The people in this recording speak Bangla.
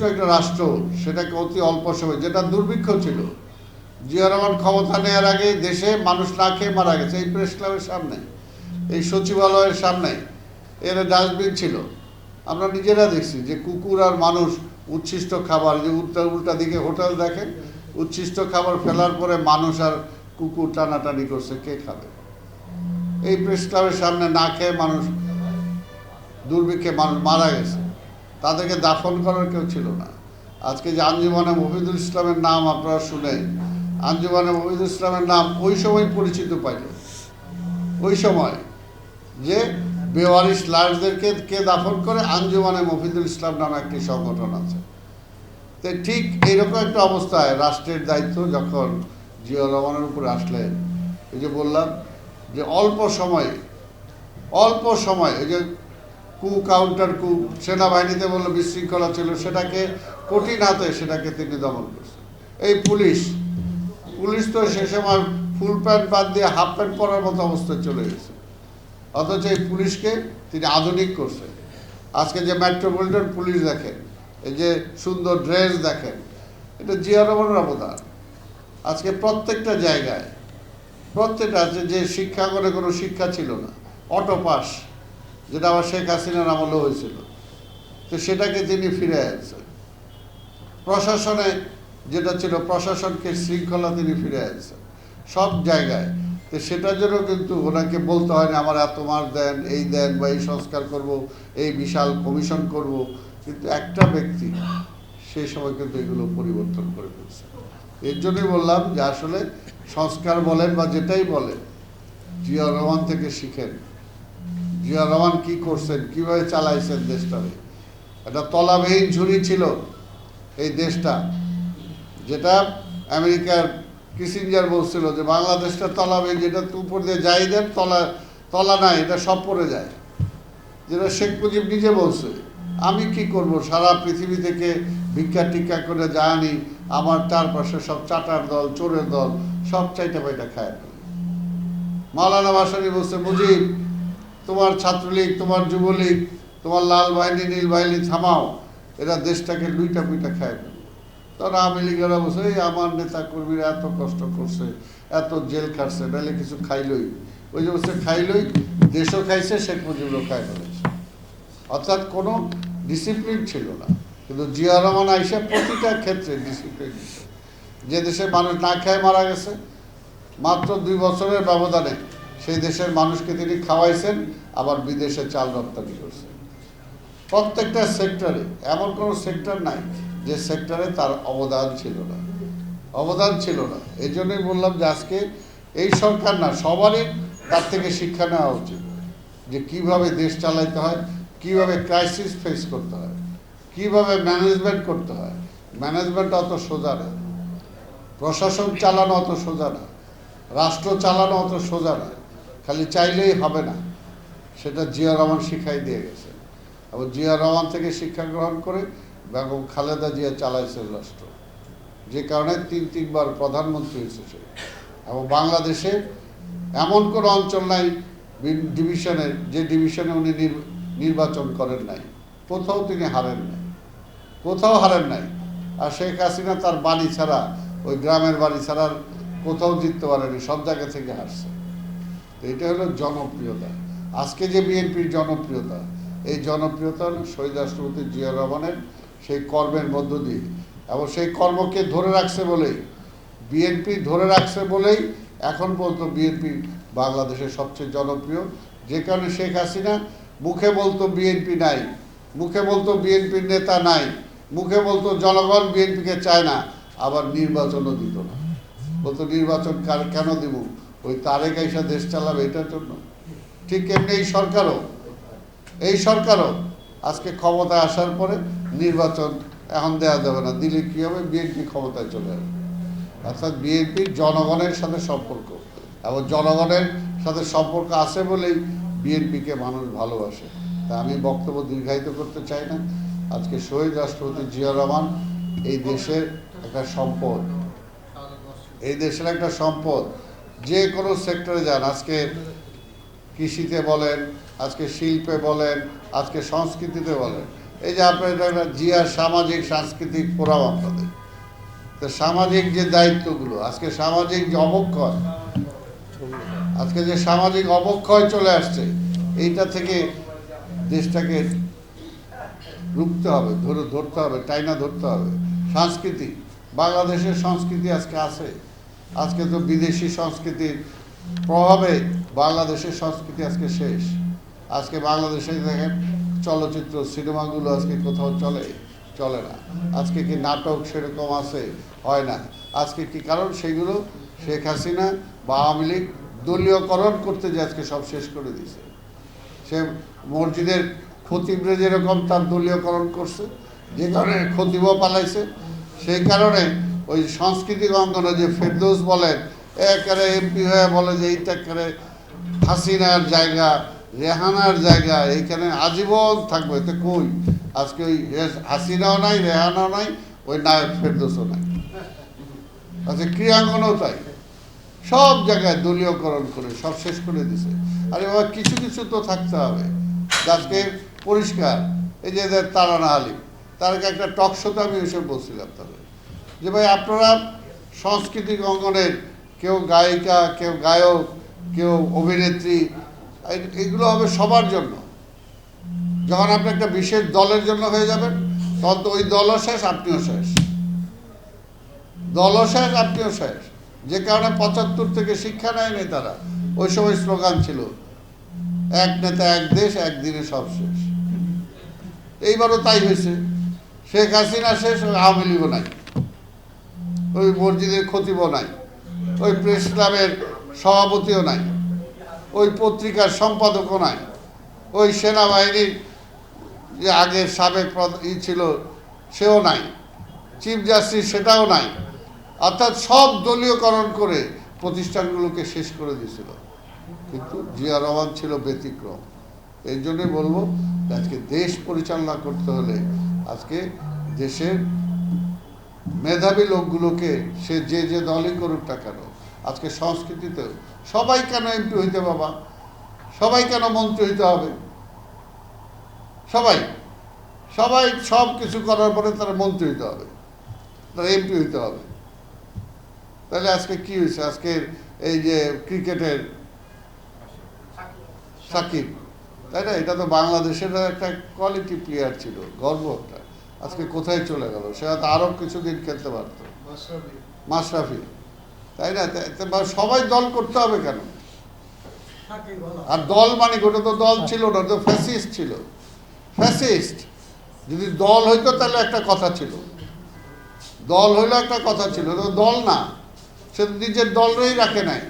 সহিষ্ণু একটা রাষ্ট্র, সেটাকে অতি অল্প সময়, যেটা দুর্ভিক্ষ ছিল। জিয়া রহমান ক্ষমতা নেওয়ার আগে দেশে মানুষ না খেয়ে মারা গেছে, এই প্রেস ক্লাবের সামনে, এই সচিবালয়ের সামনে। এর ডাস্টবিন ছিল। আমরা নিজেরা দেখছি যে কুকুর আর মানুষ, উচ্ছিষ্ট খাবার, যে উল্টা উল্টা দিকে হোটেল দেখেন, উচ্ছিষ্ট খাবার ফেলার পরে মানুষ আর কুকুর টানাটানি করছে, কে খাবে? এই প্রেস ক্লাবের সামনে না খেয়ে মানুষ, দুর্ভিক্ষে মানুষ মারা গেছে। তাদেরকে দাফন করার কেউ ছিল না। আজকে যে আঞ্জুমানে মফিদুল ইসলামের নাম আপনারা শুনেন, আঞ্জুমানে মফিদুল ইসলামের নাম ওই সময় পরিচিত পাইল। ওই সময় যে বেওয়ারিশ লাশদেরকে কে দাফন করে, আঞ্জুমানে মফিদুল ইসলাম নামে একটি সংগঠন আছে। তো ঠিক এইরকম একটা অবস্থায় রাষ্ট্রের দায়িত্ব যখন জিয়া রহমানের উপরে আসলে এই যে বললাম যে অল্প সময়ে, অল্প সময়, এই যে কু কাউন্টার কু সেনাবাহিনীতে বলল বিশৃঙ্খলা ছিল, সেটাকে কঠিন হাতে সেটাকে তিনি দমন করছেন। এই পুলিশ পুলিশ তো সে সময় ফুল প্যান্ট বাদ দিয়ে হাফ প্যান্ট পরার মতো অবস্থায় চলে গেছে। অথচ এই পুলিশকে তিনি আধুনিক করছেন। আজকে যে মেট্রোপলিটন পুলিশ দেখেন, এই যে সুন্দর ড্রেস দেখেন, এটা জিয়া রহমানের অবদান। আজকে প্রত্যেকটা জায়গায়, প্রত্যেকটা যে শিক্ষা করে কোনো শিক্ষা ছিল না, অটো পাস যেটা আবার শেখ হাসিনার আমলে হয়েছিল। তো সেটাকে তিনি ফিরে আনছেন। প্রশাসনে যেটা ছিল, প্রশাসনকে শৃঙ্খলা তিনি ফিরে আনছেন। সব জায়গায়। তো সেটার জন্য কিন্তু ওনাকে বলতে হয় না, আমার এত মার দেন, এই দেন বা এই সংস্কার করব, এই বিশাল কমিশন করব। কিন্তু একটা ব্যক্তি সেই সময় কিন্তু এগুলো পরিবর্তন করে ফেলছে। এর জন্যই বললাম যে আসলে সংস্কার বলেন বা যেটাই বলেন, জিয়া রহমান থেকে শিখেন। জিয়া রহমান কি করছেন? কীভাবে চালাইছেন দেশটাকে? একটা তলাবিহীন ঝুড়ি ছিল এই দেশটা, যেটা আমেরিকার কিসিঞ্জার বলছিল যে বাংলাদেশটা তলাবিহীন, যেটা উপর দিয়ে যাই দেন তলা তলা নাই, এটা সব পড়ে যায়। যেটা শেখ মুজিব নিজে বলছে, আমি কি করব? সারা পৃথিবী থেকে ভিক্ষা টিক্ষা করে জানি আমার চারপাশে সব চাটার দল, চোরের দল, সব চাইটা পাইটা খায় মাওলানা ভাসানি বলছে, মুজিব তোমার ছাত্রলীগ, তোমার যুবলীগ, তোমার লাল বাহিনী, নীল বাহিনী থামাও, এরা দেশটাকে লুইটা পুইটা খায় তখন আওয়ামী লীগেরা এই আমার নেতা কর্মীরা এত কষ্ট করছে, এত জেল খাটছে, নাহলে কিছু খাইলই। ওই যে বলছে, খাইলই, দেশও খাইছে, শেখ মুজিবুরও খাই ফেলেছে অর্থাৎ কোনো ডিসিপ্লিন ছিল না। কিন্তু জিয়া রহমান আইসা প্রতিটা ক্ষেত্রে ডিসিপ্লিন যে দেশে মানুষ না খায় মারা গেছে, মাত্র দুই বছরের ব্যবধানে সেই দেশের মানুষকে তিনি খাওয়াইছেন, আবার বিদেশে চাল রপ্তানি করছেন। প্রত্যেকটা সেক্টরে, এমন কোনো সেক্টর নাই যে সেক্টরে তার অবদান ছিল না। অবদান ছিল না। এই জন্যই বললাম যে আজকে এই সরকার না, সবারই তার থেকে শিক্ষা নেওয়া উচিত যে কীভাবে দেশ চালাইতে হয়, কীভাবে ক্রাইসিস ফেস করতে হয়, কীভাবে ম্যানেজমেন্ট করতে হয়। ম্যানেজমেন্ট অত সোজা না। প্রশাসন চালানো অত সোজা না। রাষ্ট্র চালানো অত সোজা না। খালি চাইলেই হবে না। সেটা জিয়া রহমান শিখাই দিয়ে গেছে। এবং জিয়া রহমান থেকে শিক্ষা গ্রহণ করে বেগম খালেদা জিয়া চালাইছে রাষ্ট্র। যে কারণে তিন, তিনবার প্রধানমন্ত্রী হয়েছে সে। এবং বাংলাদেশে এমন কোনো অঞ্চল নাই ডিভিশনের যে ডিভিশনে উনি নির- নির্বাচন করেন নাই। কোথাও তিনি হারেন নাই। কোথাও হারেন নাই। আর শেখ হাসিনা তার বাড়ি ছাড়া, ওই গ্রামের বাড়ি ছাড়া আর কোথাও জিততে পারেনি, সব জায়গা থেকে হারছে। এটা হলো জনপ্রিয়তা। আজকে যে বিএনপির জনপ্রিয়তা, এই জনপ্রিয়তা শহীদ রাষ্ট্রপতি জিয়া রহমানের সেই কর্মের মধ্য দিয়ে। এবং সেই কর্মকে ধরে রাখছে বলেই, বিএনপি ধরে রাখছে বলেই এখন পর্যন্ত বিএনপি বাংলাদেশের সবচেয়ে জনপ্রিয়। যে কারণে শেখ হাসিনা, মুখে বলতো বিএনপি নাই, মুখে বলতো বিএনপির নেতা নাই, মুখে বলতো জনগণ বিএনপিকে চায় না, আবার নির্বাচনও দিত না। বলতো নির্বাচন কার, কেন দিব? ওই তারেক আইসা দেশ চালাবে, এটার জন্য। ঠিক এমনি এই সরকারও এই সরকারও আজকে ক্ষমতায় আসার পরে নির্বাচন এখন দেওয়া যাবে না। দিলে কী হবে? বিএনপি ক্ষমতায় চলে যাবে অর্থাৎ বিএনপির জনগণের সাথে সম্পর্ক। এবং জনগণের সাথে সম্পর্ক আছে বলেই বিএনপিকে মানুষ ভালোবাসে। তা আমি বক্তব্য দীর্ঘায়িত করতে চাই না। আজকে শহীদ রাষ্ট্রপতি জিয়া রহমান এই দেশের একটা সম্পদ। এই দেশের একটা সম্পদ। যে কোনো সেক্টরে যান, আজকে কৃষিতে বলেন, আজকে শিল্পে বলেন, আজকে সংস্কৃতিতে বলেন। এই যে আপনার এটা জিয়ার সামাজিক সাংস্কৃতিক ফোরাম আপনাদের। তো সামাজিক যে দায়িত্বগুলো, আজকে সামাজিক যে অবক্ষয়, আজকে যে সামাজিক অবক্ষয় চলে আসছে, এইটা থেকে দেশটাকে রুখতে হবে, ধরে ধরতে হবে, টাইনা ধরতে হবে। সংস্কৃতি, বাংলাদেশের সংস্কৃতি আজকে আছে। আজকে তো বিদেশি সংস্কৃতির প্রভাবে বাংলাদেশের সংস্কৃতি আজকে শেষ। আজকে বাংলাদেশে দেখেন চলচ্চিত্র, সিনেমাগুলো আজকে কোথাও চলে চলে না। আজকে কি নাটক সেরকম আছে, হয় না। আজকে কি কারণ? সেগুলো শেখ হাসিনা বা আওয়ামী লীগ দলীয়করণ করতে যে আজকে সব শেষ করে দিয়েছে। সে মসজিদের খতিবরে যেরকম তার দলীয়করণ করছে, যে কারণে খতিবও পালাইছে, সেই কারণে ওই সাংস্কৃতিক অঙ্গনে যে ফেরদৌস বলেন, একেবারে এমপি হয়ে বলে যে এইটা একেবারে হাসিনার জায়গা, রেহানার জায়গা, এইখানে আজীবন থাকবে। তো কই? আজকে ওই হাসিনাও নাই, রেহানাও নাই, ওই নায়ক ফেরদৌসও নাই। আচ্ছা ক্রীড়াঙ্গনও তাই। সব জায়গায় দলীয়করণ করে, সব শেষ করে দিছে। আরে বাবা, কিছু কিছু তো থাকতে হবে। আজকে পরিষ্কার। এই যে তারানা আলী তারকে একটা টক শোতে আমি এসে বলছিলাম তাদের যে ভাই আপনারা সাংস্কৃতিক অঙ্গনের কেউ গায়িকা, কেউ গায়ক, কেউ অভিনেত্রী এগুলো হবে সবার জন্য। যখন আপনি একটা বিশেষ দলের জন্য হয়ে যাবেন, তখন তো ওই দলও শেষ, আপনিও শেষ। দলও শেষ, আপনিও শেষ। যে কারণে পঁচাত্তর থেকে শিক্ষা নেয় তারা। ওই সময় স্লোগান ছিল, এক নেতা, এক দেশ, একদিনে সব শেষ। এইবারও তাই হয়েছে। শেখ হাসিনা শেষ, আওয়ামী লীগও নাই। ওই মসজিদের খতিবও নাই, ওই প্রেস ক্লাবের সভাপতিও নাই, ওই পত্রিকার সম্পাদকও নাই, ওই সেনাবাহিনীর যে আগের সাবেক ই ছিল, সেও নাই, চিফ জাস্টিস সেটাও নাই, অর্থাৎ সব দলীয়করণ করে প্রতিষ্ঠানগুলোকে শেষ করে দিয়েছিল। কিন্তু জিয়া রহমান ছিল ব্যতিক্রম। এই জন্যই বলব, আজকে দেশ পরিচালনা করতে হলে আজকে দেশের মেধাবী লোকগুলোকে সে যে যে দলই করুক না কেন, আজকে সংস্কৃতিতে সবাই কেন এমপি হইতে বাবা? সবাই কেন মন্ত্রী হইতে হবে? সবাই। সবাই সব কিছু করার পরে তারা মন্ত্রী হইতে হবে, তারা এমপি হইতে হবে। তাহলে আজকে কি হয়েছে আজকের এই যে ক্রিকেটের সাকিব। তাই না? এটা তো বাংলাদেশের একটা কোয়ালিটি প্লেয়ার ছিল, গর্ব একটা। আজকে কোথায় চলে গেল? সে হয়তো আরও কিছুদিন খেলতে পারতো। মাশরাফি। তাই না? সবাই দল করতে হবে কেন? আর দল মানে ওটা তো দল ছিল না ওটা তো ফ্যাসিস্ট ছিল। ফ্যাসিস্ট। যদি দল হইতো তাহলে একটা কথা ছিল। দল হইল একটা কথা ছিল তো দল না। সে নিজের দলরেই রাখে নাই।